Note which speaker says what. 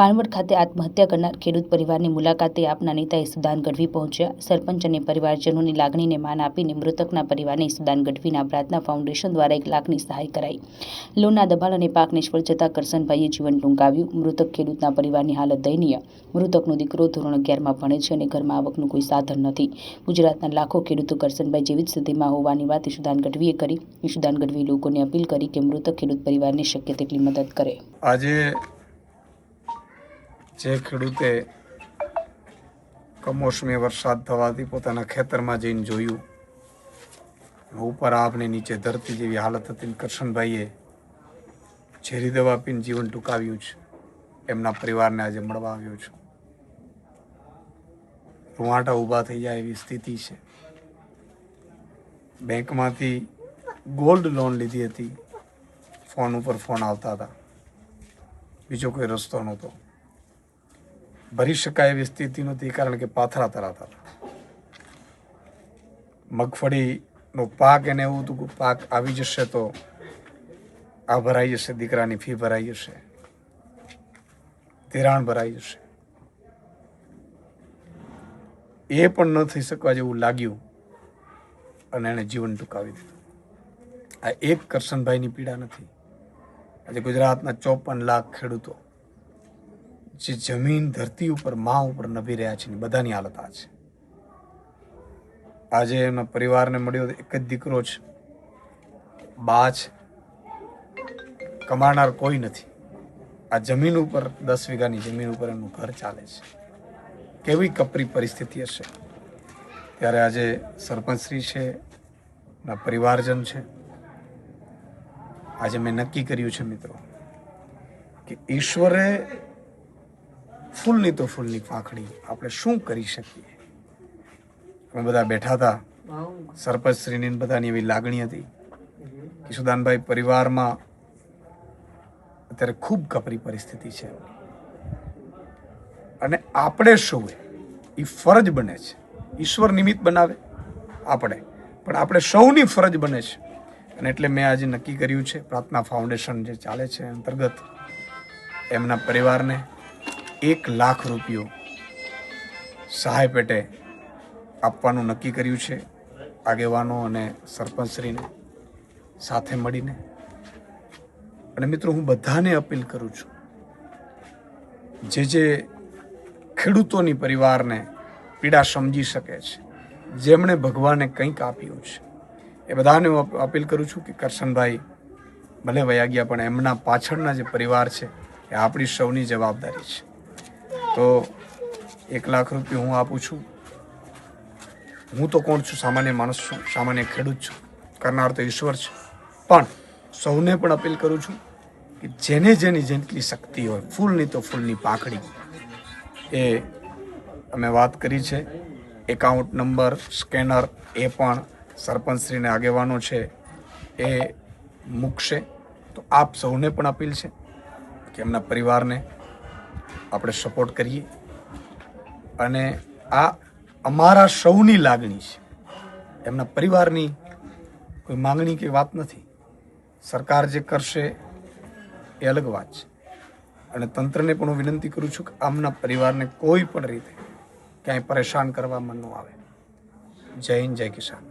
Speaker 1: પાનવડ ખાતે આત્મહત્યા કરનાર ખેડૂત પરિવારની મુલાકાતે આપના નેતા સુદાન ગઢવી પહોંચ્યા. સરપંચ અને પરિવારજનોની લાગણીને માન આપીને મૃતકના પરિવારને સુદાન ગઢવીના પ્રાર્થના ફાઉન્ડેશન દ્વારા એક લાખની સહાય કરાઈ. લોનના દબાણ અને પાક નિષ્ફળ જતા કરસનભાઈએ જીવન ટૂંકાવ્યું. મૃતક ખેડૂતના પરિવારની હાલત દયનીય. મૃતકનો દીકરો ધોરણ અગિયારમાં ભણે છે અને ઘરમાં આવકનું કોઈ સાધન નથી. ગુજરાતના લાખો ખેડૂતો કરસનભાઈ જેવી જ સ્થિતિમાં હોવાની વાત ઈશુદાન ગઢવીએ કરી. ઈશુદાન ગઢવીએ લોકોને અપીલ કરી કે મૃતક ખેડૂત પરિવારને શક્ય તેટલી મદદ કરે.
Speaker 2: આજે જે ખેડૂતે કમોસમી વરસાદ થવાથી પોતાના ખેતરમાં જઈને જોયું. ઉપર આપને નીચે ધરતી જેવી હાલત હતી કરશનભાઈએ ઝેરી દવા પીને જીવન ટૂંકાવ્યું છે. એમના પરિવારને આજે મળવા આવ્યો છું. રૂવાટા ઊભા થઈ જાય એવી સ્થિતિ છે. બેંકમાંથી ગોલ્ડ લોન લીધી હતી. ફોન ઉપર ફોન આવતા હતા. બીજો કોઈ રસ્તો નહોતો. ભરી શકાય એવી સ્થિતિ નહોતી કારણ કે પાથરા તરાતા હતા. મગફળીનો પાક એને એવું હતું કે પાક આવી જશે તો આ ભરાઈ જશે, દીકરાની ફી ભરાઈ જશે, ધિરાણ ભરાઈ જશે. એ પણ ન થઈ શકવા જેવું લાગ્યું અને એણે જીવન ટૂંકાવી દીધું. આ એક કરશનભાઈની પીડા નથી. આજે ગુજરાતના ચોપન લાખ ખેડૂતો જે જમીન, ધરતી ઉપર મા ઉપર નભી રહ્યા છે ને બધાની હાલત આ છે. આજે એમના પરિવારને મળ્યો એક જ દીકરો છે. બા છે. કમાનાર કોઈ નથી. આ જમીન ઉપર, દસ વીઘાની જમીન ઉપર એમનું ઘર ચાલે છે. કેવી કપરી પરિસ્થિતિ હશે? ત્યારે આજે સરપંચશ્રી છે એમના પરિવારજન છે. આજે મેં નક્કી કર્યું છે મિત્રો, કે ઈશ્વરે ફૂલની તો ફૂલની પાંખડી. આપણે શું કરી શકીએ? અમે બધા બેઠા હતા. સરપંચશ્રીની શ્રીની બધાની એવી લાગણી હતી કે સુદાનભાઈ પરિવારમાં અત્યારે ખૂબ કપરી પરિસ્થિતિ છે. અને આપણે શું એ ફરજ બને છે. ઈશ્વર નિમિત્ત બનાવે આપણે. પણ આપણે સૌની ફરજ બને છે. અને એટલે મેં આજે નક્કી કર્યું છે, પ્રાર્થના ફાઉન્ડેશન જે ચાલે છે અંતર્ગત, એમના પરિવારને એક લાખ રૂપિયો સહાય પેટે આપવાનું નક્કી કર્યું છે. આગેવાનો અને સરપંચશ્રીને સાથે મળીને. અને મિત્રો, હું બધાને અપીલ કરું છું, જે જે ખેડૂતોની પરિવારને પીડા સમજી શકે છે, જેમણે ભગવાને કંઈક આપ્યું છે, એ બધાને હું અપીલ કરું છું કે કરશનભાઈ, ભલે વયા ગયા, પણ એમના પાછળના જે પરિવાર છે, એ આપણી સૌની જવાબદારી છે. તો એક લાખ રૂપિયા હું આપું છું. હું તો કોણ છું? સામાન્ય માણસ છું. સામાન્ય ખેડૂત છું. કરનાર તો ઈશ્વર છે. પણ સૌને પણ અપીલ કરું છું કે જેને જેની જેટલી શક્તિ હોય, ફૂલની તો ફૂલની પાંખડી. એ અમે વાત કરી છે. એકાઉન્ટ નંબર, સ્કેનર, એ પણ સરપંચશ્રીને આગેવાનો છે. એ મૂકશે. તો આપ સૌને પણ અપીલ છે કે એમના પરિવારને આપણે સપોર્ટ કરીએ. અને આ અમારા સૌની લાગણી છે. એમના પરિવારની કોઈ માંગણી કે વાત નથી. સરકાર જે કરશે એ અલગ વાત છે. અને તંત્રને પણ હું વિનંતી કરું છું કે આમના પરિવારને કોઈ પણ રીતે ક્યાંય પરેશાન કરવામાં ન આવે. જય હિન્દ, જય કિસાન.